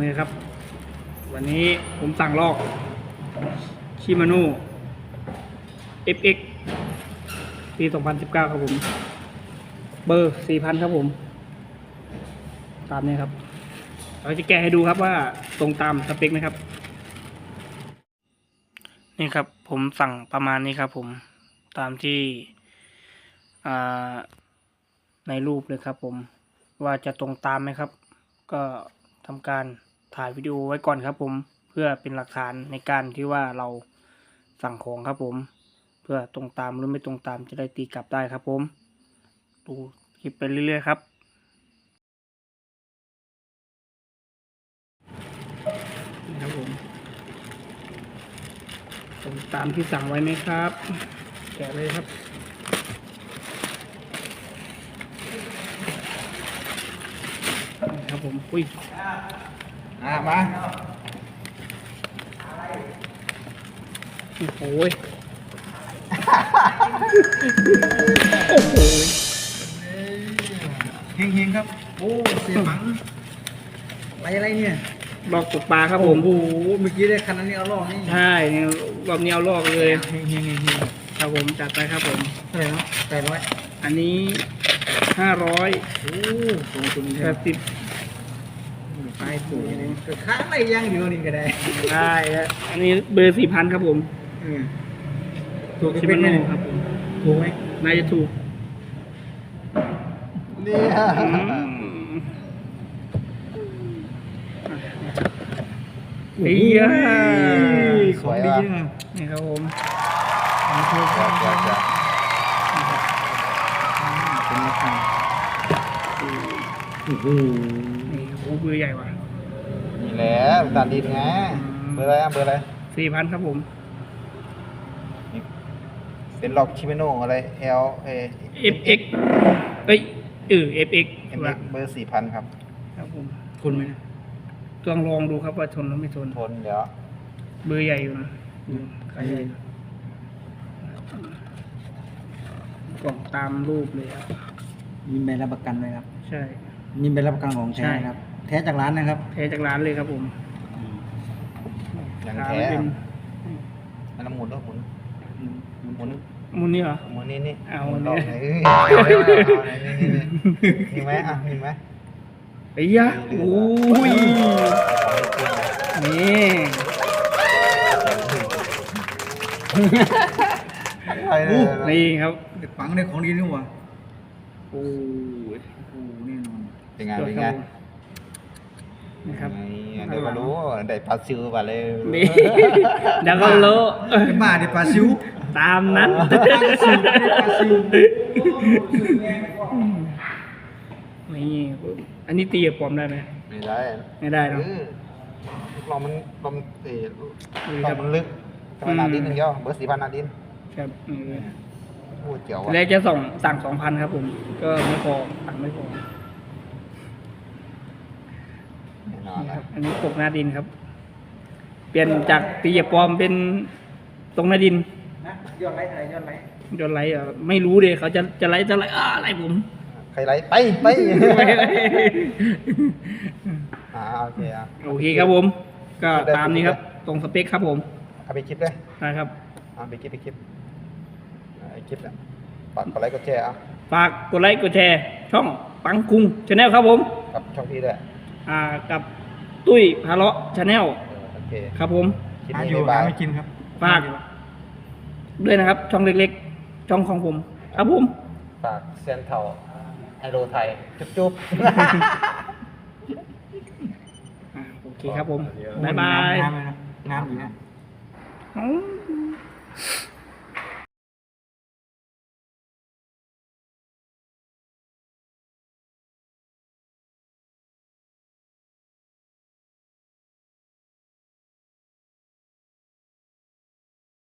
นี่ครับ วันนี้ผมสั่งลอกชิมานุ FX ปี 2019 ครับผม เบอร์ 4,000 ครับผม ตามนี้ครับ เราจะแกะให้ดูครับว่าตรงตามสเปคไหมครับ นี่ครับผมสั่งประมาณนี้ครับผมตามที่ในรูปเลยครับผมว่าจะตรงตามไหมครับ ก็ทำการ ถ่ายวิดีโอไว้ก่อนครับผมเพื่อเป็นหลักฐานในการที่ว่าเราสั่งของครับผม เพื่อตรงตามหรือไม่ตรงตามจะได้ตีกลับได้ครับผมดูคลิปไปเรื่อยๆครับนี่ครับผมตรงตามที่สั่งไว้ไหมครับ แกะเลยครับนะครับผม อุ้ย อะมาโอ้โหยโอ้โหยเฮงเฮงๆครับ โอ้เสียฝังอะไรอะไรเนี่ยลอกตกปลาครับผมโอ้โหเมื่อกี้ได้คันนั้นนี่เอาลอกนี่ใช่เนี่ยรอบนี้เอาลอกเลยเฮงเฮงเฮงเฮงครับผมจัดไปครับผมเท่าไหร่เนาะแปดร้อยอันนี้ห้าร้อยโอ้ตรงตุนแปดสิบ ไปปุ๋ยนี่ก็ค้างอะไรย่างเดียวนี่ก็ได้ได้แล้วอันนี้เบอร์สี่พันครับผมเออถูกชิเป็มานไหมโน่ครับผมถูกไหมน่าจะถูกเนี่ยอืมเอียของดีนะนี่ครับผมถูกครับครับครับเป็นราคา โอ้โหนี่โอ้โหเบอร์ใหญ่ว่ะนี่แหละตานดินไงเบอร์อะไรอะเบอร์อะไรสี่พันครับผมเป็นล็อกชิเมโนอะไร L A FX เอ้ยเออ FX เอ็มว่ะเบอร์สี่พันครับ ครับผมทนไหมนะลองลองดูครับว่าทนหรือไม่ทนทนเดี๋ยวเบอร์ใหญ่อยู่นะอืมขายใหญ่อยู่กล่องตามรูปเลยครับมีใบรับประกันไหมครับ ใช่ มีใบรับประกันของแท้ใช่นะครับ แท้จากร้านนะครับ แท้จากร้านเลยครับผมอย่างร้านแท้เป็นอันนั้นหมุนด้วยหมุนหมุนมุนนี่เหรอหมุนนี่นี่เอาหมุนเนี่รอบยไหนเอ้ยเอาเอาเอาเอานี่นี่นี่มีไหมอะมีไหมไอ้ยะโอ้ยนี่ไปเลยนี่ครับเด็กปังได้ของดีนี่หว่าโอ้ยโอ้แน่นอน เป็นไงเป็นไงนี่ครับเดี๋ยวก็รู้ได้ปลาซิวไปเลยนี่เดี๋ยวก็รู้เป็นบ้าดิปลาซิวตามนั้นนี่อันนี้ตีกับปอมได้ไหมไม่ได้ไม่ได้เนอะออลองมันลองเออนี่ลคอรังบมันลึกทำไมนาดินหนึ่งย่อเบอร์สี่พันนาดินครับอืมพูดเจ๋วทีอะแรกจะส่งสั่งสองพันครับผม ก็ไม่พอสั่งไม่พอ แน่นอนนี่คนะรับอันนี้ปกหน้าดินครับ เปลี่ยนจากตีกับปอมเป็นตรงหน้าดินนะยอดไลค์อะไรยอดไลค์โดนไลค์เหรอไม่รู้เลยเขาจะจะไลค์จะไลค์อ่าไลค์ผมใครไลฟ์ไปไปอ่าโอเคอะโอเคครับผม ก็ตามนี้ครับ ตรงสเปคครับผมเอาไปคลิปเลยนะครับเอาไปคลิปไปคลิปเอาไปคลิปแหละฝากกดไลค์กดแชร์อะฝากกดไลค์กดแชร์ ช่องปังคุงชาแนลครับผม กับช่องพี่ด้วยอ่ากับ ตุ้ยพาเลาะชาแนลเออโอเคครับผม คลิปหาอนี้ยู่บ๊ายบาหาย ไม่กินครับ ฝาก ด้วยนะครับ ช่องเล็กๆ ช่องของผม ครับผม ฝากเซยนเทาไฮโลไทย จุ๊บจุ๊บอ่าโอเคครับผมเดี๋ยวบ๊ายบายน้ำเลยนะน้ำอยู่นะ อืม